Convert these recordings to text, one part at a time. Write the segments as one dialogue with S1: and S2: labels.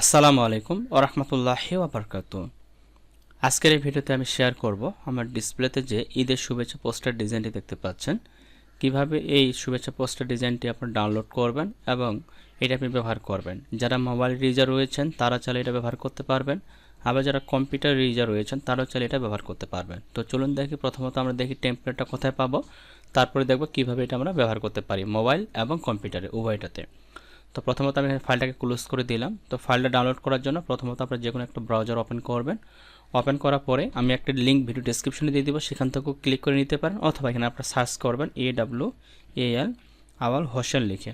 S1: আসসালামু আলাইকুম ওরহমতুল্লাহি ওবরকাত আজকের এই ভিডিওতে আমি শেয়ার করব আমার ডিসপ্লেতে যে ঈদের শুভেচ্ছা পোস্টার ডিজাইনটি দেখতে পাচ্ছেন। কীভাবে এই শুভেচ্ছা পোস্টার ডিজাইনটি আপনি ডাউনলোড করবেন এবং এটা আপনি ব্যবহার করবেন। যারা মোবাইল রিজার রয়েছেন, তারা চাইলে এটা ব্যবহার করতে পারবেন। আবার যারা কম্পিউটার রিজার রয়েছেন, তারাও চাইলে এটা ব্যবহার করতে পারবেন। তো চলুন দেখি, প্রথমত আমরা দেখি টেম্পলেটটা কোথায় পাবো। তারপরে দেখব কীভাবে এটা আমরা ব্যবহার করতে পারি মোবাইল এবং কম্পিউটারে উভয়টাতে। তো প্রথমত আমি ফাইলটাকে ক্লোজ করে দিলাম। তো ফাইলটা ডাউনলোড করার জন্য প্রথমত আপনারা যে কোনো একটা ব্রাউজার ওপেন করবেন। ওপেন করার পরে আমি একটা লিঙ্ক ভিডিও ডিসক্রিপশনে দিয়ে দেবো। সেখান থেকেও ক্লিক করে নিতে পারেন অথবা এখানে আপনারা সার্চ করবেন এ ডাব্লিউ এ এল আওয়াল হোসেন লিখে।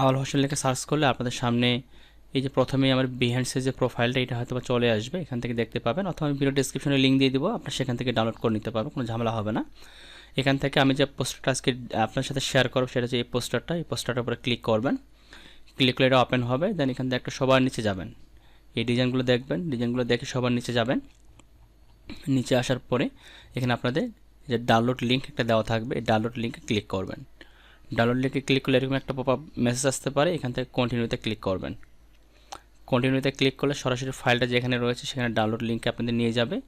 S1: আওয়াল হোসেন লিখে সার্চ করলে আপনাদের সামনে এই যে প্রথমেই আমার বিহ্যান্ডসের যে প্রোফাইলটা এটা হয়তো চলে আসবে। এখান থেকে দেখতে পাবেন। অথবা আমি ভিডিও ডিসক্রিপশনে লিঙ্ক দিয়ে দেবো। আপনার সেখান থেকে ডাউনলোড করে নিতে পারবেন, কোনো ঝামেলা হবে না। এখান থেকে আমি যে পোস্টারটা আজকে আপনার সাথে শেয়ার করব সেটা হচ্ছে এই পোস্টারটা। এই পোস্টারটার উপরে ক্লিক করবেন। ক্লিক করলে এটা ওপেন হবে দেন এখান থেকে একটা সবার নিচে যাবেন। এই ডিজাইনগুলো দেখবেন, ডিজাইনগুলো দেখে সবার নিচে যাবেন। নিচে আসার পরে এখানে আপনাদের যে ডাউনলোড লিঙ্ক একটা দেওয়া থাকবে, এই ডাউনলোড লিঙ্কে ক্লিক করবেন। ডাউনলোড লিঙ্কে ক্লিক করলে এরকম একটা পপ মেসেজ আসতে পারে, এখান থেকে কন্টিনিউতে ক্লিক করবেন। কন্টিনিউতে ক্লিক করলে সরাসরি ফাইলটা যেখানে রয়েছে, সেখানে ডাউনলোড লিঙ্কে আপনাদের নিয়ে যাবে।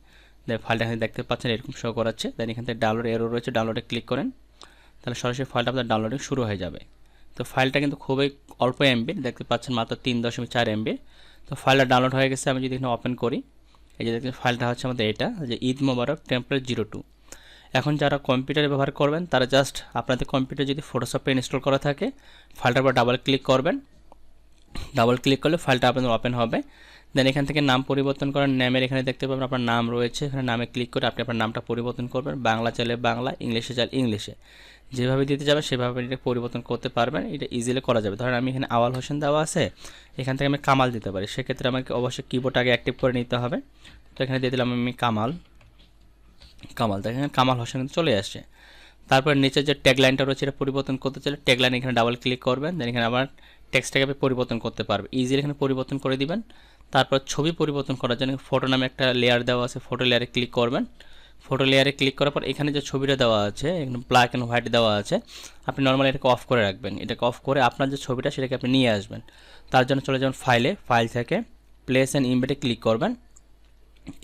S1: ফাইলটা এখানে দেখতে পাচ্ছেন, এরকম শো করাচ্ছে। দেন এখান থেকে ডাউনলোড এরো রয়েছে ডাউনলোডে ক্লিক করেন। তাহলে সরাসরি ফাইলটা আপনার ডাউনলোডিং শুরু হয়ে যাবে। তো ফাইলটা কিন্তু খুবই অল্প এমবি দেখতে পাচ্ছেন মাত্র তিন দশমিক চার এমবি তো ফাইলটা ডাউনলোড হয়ে গেছে, আমি যদি এখানে ওপেন করি, এই যে দেখতে ফাইলটা হচ্ছে আমাদের এটা যে Eid Mubarak template zero two এখন যারা কম্পিউটারে ব্যবহার করবেন, তারা জাস্ট আপনাদের কম্পিউটার যদি ফটোশপে ইনস্টল করা থাকে ফাইলটার উপর ডাবল ক্লিক করবেন। ডাবল ক্লিক করলে ফাইলটা আপনাদের ওপেন হবে। দেন এখান থেকে নাম পরিবর্তন করার নামের এখানে দেখতে পাবেন আপনার নাম রয়েছে। এখানে নামে ক্লিক করে আপনি আপনার নামটা পরিবর্তন করবেন। বাংলা চাইলে বাংলা, ইংলিশে চাইলে ইংলিশে। যেভাবে দিতে যাবে সেভাবে এটা পরিবর্তন করতে পারবেন। এটা ইজিলি করা যাবে। ধরেন আমি এখানে আওয়াল হোসেন দেওয়া আছে। এখান থেকে আমি কামাল দিতে পারি। সেক্ষেত্রে আমাকে অবশ্যই কিবোর্ড আগে অ্যাক্টিভ করে নিতে হবে। তো এখানে দিয়ে দিলাম আমি কামাল। কামাল। দেখেন কামাল হোসেন কিন্তু চলে আসছে। তারপর নিচে যে ট্যাগলাইনটা রয়েছে, এটা পরিবর্তন করতে চাইলে ট্যাগলাইন এখানে ডাবল ক্লিক করবেন। দেন এখানে আবার টেক্সটটাকে আপনি পরিবর্তন করতে পারবে। ইজিলি এখানে পরিবর্তন করে দিবেন। তারপর ছবি পরিবর্তন করার জন্য ফটো নামে একটা লেয়ার দেওয়া আছে। ফটো লেয়ারে ক্লিক করবেন। ফটো লেয়ারে ক্লিক করার পর এখানে যে ছবিটা দেওয়া আছে, এখানে ব্ল্যাক অ্যান্ড হোয়াইট দেওয়া আছে, আপনি নর্মালি এটাকে অফ করে রাখবেন। এটাকে অফ করে আপনার যে ছবিটা সেটাকে আপনি নিয়ে আসবেন। তার জন্য চলে যাবেন ফাইলে ফাইল থেকে প্লেস অ্যান্ড ইমবেটে ক্লিক করবেন।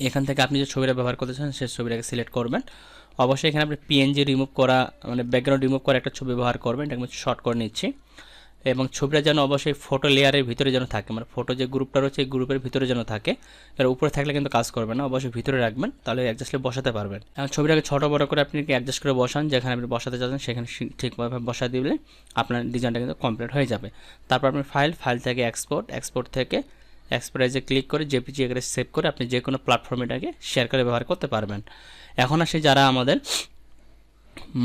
S1: এখান থেকে আপনি যে ছবিটা ব্যবহার করতে চান, সেই ছবিটাকে সিলেক্ট করবেন। অবশ্যই এখানে আপনি পিএনজি রিমুভ করা মানে ব্যাকগ্রাউন্ড রিমুভ করা একটা ছবি ব্যবহার করবেন। এটাকে আমি শর্ট করে নিচ্ছি। এবং ছবিটা যেন অবশ্যই ফটো লেয়ারের ভিতরে যেন থাকে। মানে ফটো যে গ্রুপটা রয়েছে, এই গ্রুপের ভিতরে যেন থাকে। এর উপরে থাকলে কিন্তু কাজ করবে না, অবশ্যই ভিতরে রাখবেন, তাহলে অ্যাডজাস্টলি বসাতে পারবেন। এখন ছবিটাকে ছোট বড় করে আপনি অ্যাডজাস্ট করে বসান, যেখানে আপনি বসাতে চাচ্ছেন সেখানে ঠিকভাবে বসা দিলে আপনার ডিজাইনটা কিন্তু কমপ্লিট হয়ে যাবে। তারপর আপনি ফাইল ফাইল থেকে এক্সপোর্ট এক্সপোর্ট থেকে এক্সপোর্টাইজে ক্লিক করে জেপিজি এখানে সেভ করে আপনি যে কোনো প্ল্যাটফর্মে এটাকে শেয়ার করে ব্যবহার করতে পারবেন। এখন আসে যারা আমাদের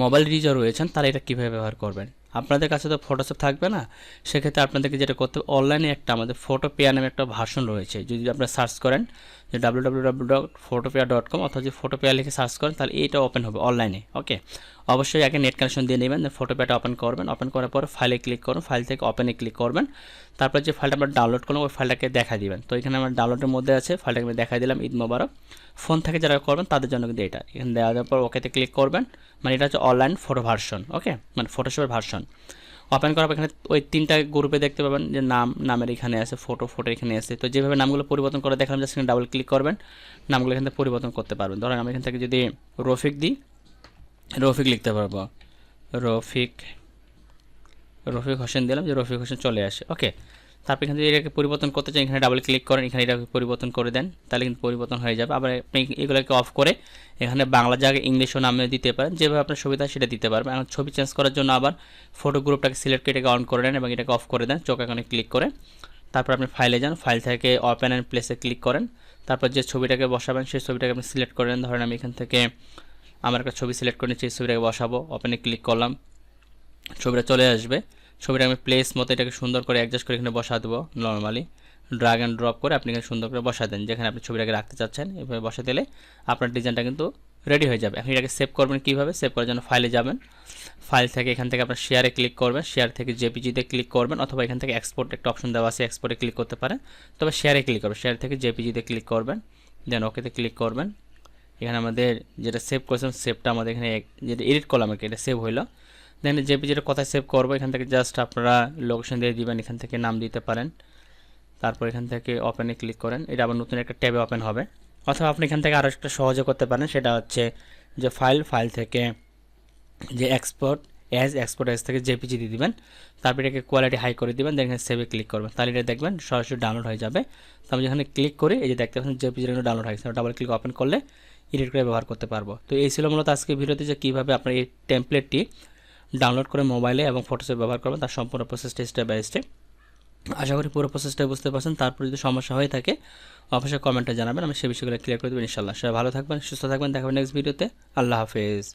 S1: মোবাইল রিজার রয়েছেন, তারা এটা কীভাবে ব্যবহার করবেন? আপনাদের কাছে তো ফটোশপ থাকবে না, সেক্ষেত্রে আপনাদেরকে যেটা করতে হবে অনলাইনে একটা আমাদের ফটো পেয়ার নামে একটা ভাষণ রয়েছে। যদি আপনারা সার্চ করেন, যে W W W dot dot com অথবা যদি ফটোপেয়ার লিখে সার্চ করেন, তাহলে এইটা ওপেন হবে অনলাইনে ওকে অবশ্যই আগে নেট কানেকশন দিয়ে নেবেন ফটোপেয়ারটা ওপেন করবেন। ওপেন করার পর ফাইলে ক্লিক করুন ফাইল থেকে ওপেনে ক্লিক করবেন। তারপর যে ফাইলটা আমরা ডাউনলোড করলাম, ওই ফাইলটাকে দেখা দিবেন। তো এখানে আমার ডাউনলোডের মধ্যে আছে ফাইলটাকে আমি দেখা দিলাম, ঈদ মোবারক। ফোন থেকে যারা করবেন, তাদের জন্য কিন্তু এটা। এখানে দেওয়া দেওয়ার পর ওকেতে ক্লিক করবেন। মানে এটা হচ্ছে অনলাইন ফটো ভার্সন ওকে মানে ফটোশপের ভার্সন ওপেন করার এখানে ওই তিনটা গ্রুপে দেখতে পাবেন যে নাম, নামের এখানে আছে ফটো ফটো এখানে আছে। তো যেভাবে নামগুলো পরিবর্তন করে দেখলাম যে সেখানে ডাবল ক্লিক করবেন। নামগুলো এখান থেকে পরিবর্তন করতে পারবেন। ধরেন আমি এখান থেকে যদি রফিক দিই, রফিক লিখতে পারব। রফিক রফিক হোসেন দিলাম যে রফিক হোসেন চলে আসে। ওকে, তারপর এখান থেকে এটাকে পরিবর্তন করতে চাই, এখানে ডাবল ক্লিক করেন, এখানে এটাকে পরিবর্তন করে দেন, তাহলে কিন্তু পরিবর্তন হয়ে যাবে। আবার আপনি এগুলোকে অফ করে এখানে বাংলা জায়গায় ইংলিশও নামে দিতে পারেন, যেভাবে আপনার সুবিধা সেটা দিতে পারবেন। এখন ছবি চেঞ্জ করার জন্য আবার ফটো গ্রুপটাকে সিলেক্ট করে এটাকে অন করে নেন এবং এটাকে অফ করে দেন, চোখ এখানে ক্লিক করে। তারপর আপনি ফাইলে যান ফাইল থেকে ওপেন অ্যান্ড প্লেসে ক্লিক করেন। তারপর যে ছবিটাকে বসাবেন, সেই ছবিটাকে আপনি সিলেক্ট করেন ধরেন আমি এখান থেকে আমার একটা ছবি সিলেক্ট করে নিচ্ছি ছবিটাকে বসাবো ওপেনে ক্লিক করলাম। ছবিটা চলে আসবে। ছবিটা আমি প্লেস মতো এটাকে সুন্দর করে অ্যাডজাস্ট করে এখানে বসা দেবো নর্মালি ড্রাগ অ্যান্ড ড্রপ করে আপনি এখানে সুন্দর করে বসা দেন। যেখানে আপনি ছবিটাকে রাখতে চাচ্ছেন, এভাবে বসা দিলে আপনার ডিজাইনটা কিন্তু রেডি হয়ে যাবে। এখন এটাকে সেভ করবেন কীভাবে? সেভ করার জন্য ফাইলে যাবেন। ফাইল থেকে এখান থেকে আপনার শেয়ারে ক্লিক করবেন। শেয়ার থেকে জেপিজিতে ক্লিক করবেন অথবা এখান থেকে এক্সপোর্ট একটা অপশন দেওয়া আছে এক্সপোর্টে ক্লিক করতে পারেন। তবে শেয়ারে ক্লিক করবেন। শেয়ার থেকে জেপিজিতে ক্লিক করবেন। দেন ওকেতে ক্লিক করবেন। এখানে আমাদের যেটা সেভ করেছিলাম সেভটা আমাদের এখানে যেটা এডিট করলাম আর কি, এটা সেভ হইল। দেন জেপিজিটা কোথায় সেভ করব, এখান থেকে জাস্ট আপনারা লোকেশন দিয়ে দিবেন, এখান থেকে নাম দিতে পারেন। তারপর এখান থেকে ওপেনে ক্লিক করেন। এটা আবার নতুন একটা ট্যাবে ওপেন হবে। অথবা আপনি এখান থেকে আরও একটা সহজে করতে পারেন, সেটা হচ্ছে যে ফাইল ফাইল থেকে যে এক্সপোর্ট অ্যাজ এক্সপোর্ট অ্যাজ থেকে জেপিজি দিয়ে দিবেন। তারপর এটাকে কোয়ালিটি হাই করে দিবেন দেখেন সেভে ক্লিক করবেন। তাহলে এটা দেখবেন সরাসরি ডাউনলোড হয়ে যাবে। তো আমি যেখানে ক্লিক করি, এই যে দেখতে পাচ্ছেন জেপিজি ডাউনলোড হয়েছে ডাবল ক্লিক ওপেন করলে এডিট করে ব্যবহার করতে পারব। তো এই ছিল মূলত আজকে ভিডিওতে যে কীভাবে আপনার এই টেমপ্লেটটি ডাউনলোড করে মোবাইলে এবং ফটোসে ব্যবহার করবেন। তার সম্পূর্ণ প্রসেসটা স্টেপ বাই স্টেপ আশা করি পুরো প্রসেসটা বুঝতে পারছেন। তারপর যদি সমস্যা হয়ে থাকে, অবশ্যই কমেন্টে জানাবেন। আমি সে বিষয়গুলো ক্লিয়ার করে দেবেন ইনশাল্লাহ সবাই ভালো থাকবেন, সুস্থ থাকবেন। দেখাবেন নেক্সট ভিডিওতে আল্লাহ হাফেজ।